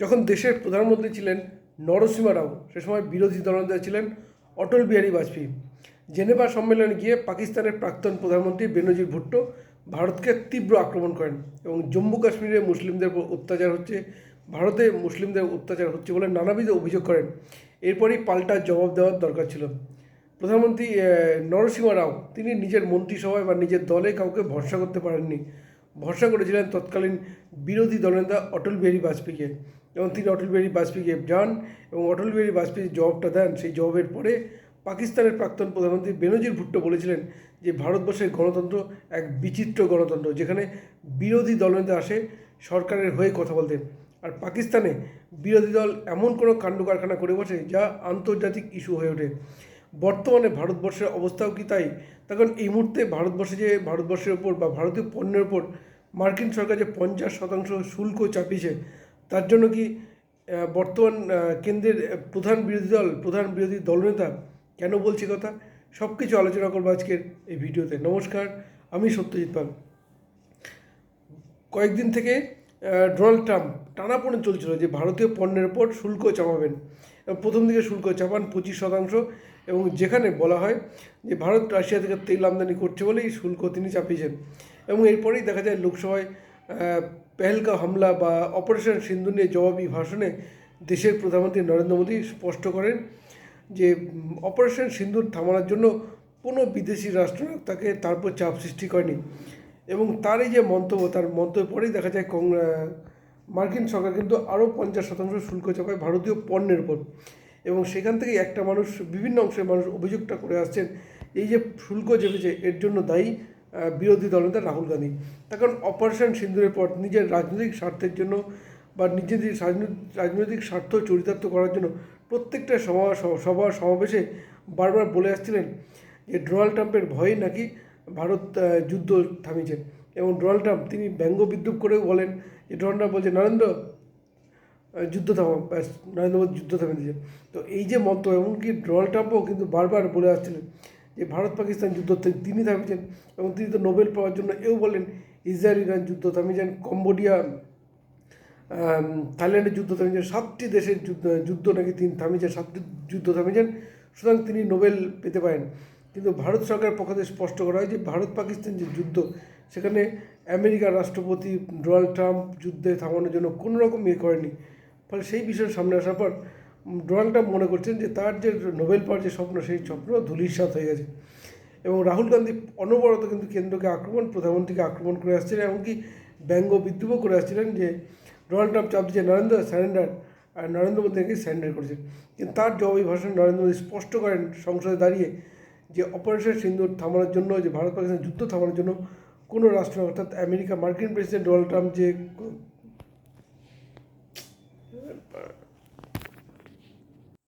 যখন দেশের প্রধানমন্ত্রী ছিলেন নরসিমা রাও সে সময় বিরোধী দলনেতা ছিলেন অটল বিহারী বাজপেয়ী। জেনেভা সম্মেলনে গিয়ে পাকিস্তানের প্রাক্তন প্রধানমন্ত্রী বেনজির ভুট্টো ভারতকে তীব্র আক্রমণ করেন এবং জম্মু কাশ্মীরে মুসলিমদের অত্যাচার হচ্ছে ভারতে মুসলিমদের অত্যাচার হচ্ছে বলে নানাবিধ অভিযোগ করেন। এরপরই পাল্টা জবাব দেওয়ার দরকার ছিল। প্রধানমন্ত্রী আহ, নরসিমা রাও তিনি নিজের মন্ত্রিসভায় বা নিজের দলে কাউকে ভরসা করতে পারেননি। ভরসা করেছিলেন তৎকালীন বিরোধী দলনেতা অটল বিহারী বাজপেয়ীকে। এবং তিনি অটল বিহারী বাজপেয়ীকে যান এবং অটল বিহারী বাজপেয়ী জবাবটা দেন, সেই জবাবের পরে পাকিস্তানের প্রাক্তন প্রধানমন্ত্রী বেনজির ভুট্টো বলেছিলেন যে, ভারতবর্ষের গণতন্ত্র এক বিচিত্র গণতন্ত্র, যেখানে বিরোধী দলনেতা আসে, সরকারের হয়ে কথা বলতে। আর পাকিস্তানে বিরোধী দল এমন কোনো কাণ্ড কারখানা করে বসে, যা আন্তর্জাতিক ইস্যু হয়ে ওঠে। বর্তমানে ভারতবর্ষের অবস্থাও কি তাই? তখন এই মুহূর্তে ভারতবর্ষে যে, ভারতবর্ষের ওপর বা ভারতীয় পণ্যের ওপর মার্কিন সরকার যে পঞ্চাশ শতাংশ শুল্ক চাপিয়েছে তার জন্য কি বর্তমান কেন্দ্রের প্রধান বিরোধী দল, প্রধান বিরোধী দলনেতা কেন বলছি কথা? সব কিছু আলোচনা করব আজকের এই ভিডিওতে। নমস্কার, আমি সত্যজিৎ পাল। কয়েকদিন থেকে ডোনাল্ড ট্রাম্প টানাপোড়েন চলছিল যে ভারতীয় পণ্যের ওপর শুল্ক চাপাবেন। প্রথম দিকে শুল্ক চাপান পঁচিশ শতাংশ। এবং যেখানে বলা হয় যে ভারত রাশিয়া থেকে তেল আমদানি করছে বলেই শুল্ক তিনি চাপিয়েছেন। এবং এরপরেই দেখা যায় লোকসভায় পেহেলকা হামলা বা অপারেশন সিন্ধু নিয়ে জবাবি ভাষণে দেশের প্রধানমন্ত্রী নরেন্দ্র মোদী স্পষ্ট করেন যে অপারেশন সিন্দুর থামানোর জন্য কোনো বিদেশি রাষ্ট্র তাকে তার উপর চাপ সৃষ্টি করেনি। এবং তার এই যে মন্তব্য, তার মন্তব্যের পরেই দেখা যায় কং মার্কিন সরকার কিন্তু আরও পঞ্চাশ শতাংশ শুল্ক চাপায় ভারতীয় পণ্যের উপর। এবং সেখান থেকে একটা মানুষ, বিভিন্ন অংশের মানুষ অভিযোগটা করে আসছেন, এই যে শুল্ক চেপেছে এর জন্য দায়ী বিরোধী দলনেতা রাহুল গান্ধী। তার কারণ অপারেশন সিন্দুরের পর নিজের রাজনৈতিক স্বার্থের জন্য বা নিজেদের রাজনৈতিক স্বার্থ চরিতার্থ করার জন্য প্রত্যেকটা সভা সভা, সমাবেশে বারবার বলে আসছিলেন যে ডোনাল্ড ট্রাম্পের ভয়ে নাকি ভারত যুদ্ধ থামিয়েছে। এবং ডোনাল্ড ট্রাম্প তিনি ব্যঙ্গ বিদ্রুপ করেও বলেন যে ডোনাল্ড ট্রাম্প বলছে, নরেন্দ্র যুদ্ধ থামা নরেন্দ্র মোদী যুদ্ধ থামিয়ে দিয়েছে। তো এই যে মন্তব্য, এমনকি ডোনাল্ড ট্রাম্পও কিন্তু বারবার বলে আসছিলেন যে ভারত পাকিস্তান যুদ্ধ তিনি থামিয়েছেন এবং তিনি তো নোবেল পাওয়ার জন্য এও বলেন ইসরায়েল ইরান যুদ্ধ থামিয়েছেন, কম্বোডিয়া থাইল্যান্ডের যুদ্ধ থামিয়েছেন, সাতটি দেশের যুদ্ধ যুদ্ধ নাকি তিনি থামিয়েছেন, সাতটি যুদ্ধ থামিয়েছেন, সুতরাং তিনি নোবেল পেতে পারেন। কিন্তু ভারত সরকারের পক্ষ থেকে স্পষ্ট করা হয় যে ভারত পাকিস্তান যে যুদ্ধ, সেখানে আমেরিকার রাষ্ট্রপতি ডোনাল্ড ট্রাম্প যুদ্ধে থামানোর জন্য কোনো রকম ইয়ে করেনি ফলে সেই বিষয়ে সামনে আসার পর ডোনাল্ড মনে করছেন যে তার যে নোবেল পাওয়ার যে স্বপ্ন, সেই স্বপ্ন ধূলিসাৎ হয়ে গেছে। এবং রাহুল গান্ধী অনবরত কিন্তু কেন্দ্রকে আক্রমণ, প্রধানমন্ত্রীকে আক্রমণ করে আসছিলেন এমনকি ব্যঙ্গ বিদ্রুপও করে আসছিলেন যে ডোনাল্ড ট্রাম্প চাপ দিচ্ছে নরেন্দ্র স্যারেন্ডার আর নরেন্দ্র মোদী নাকি স্যারেন্ডার করেছেন। কিন্তু তার জবাবি ভাষণ নরেন্দ্র মোদী স্পষ্ট করেন সংসদে দাঁড়িয়ে যে অপারেশন সিন্দুর থামানোর জন্য, যে ভারত পাকিস্তান যুদ্ধ থামানোর জন্য কোনো রাষ্ট্র, অর্থাৎ আমেরিকা মার্কিন প্রেসিডেন্ট ডোনাল্ড ট্রাম্প যে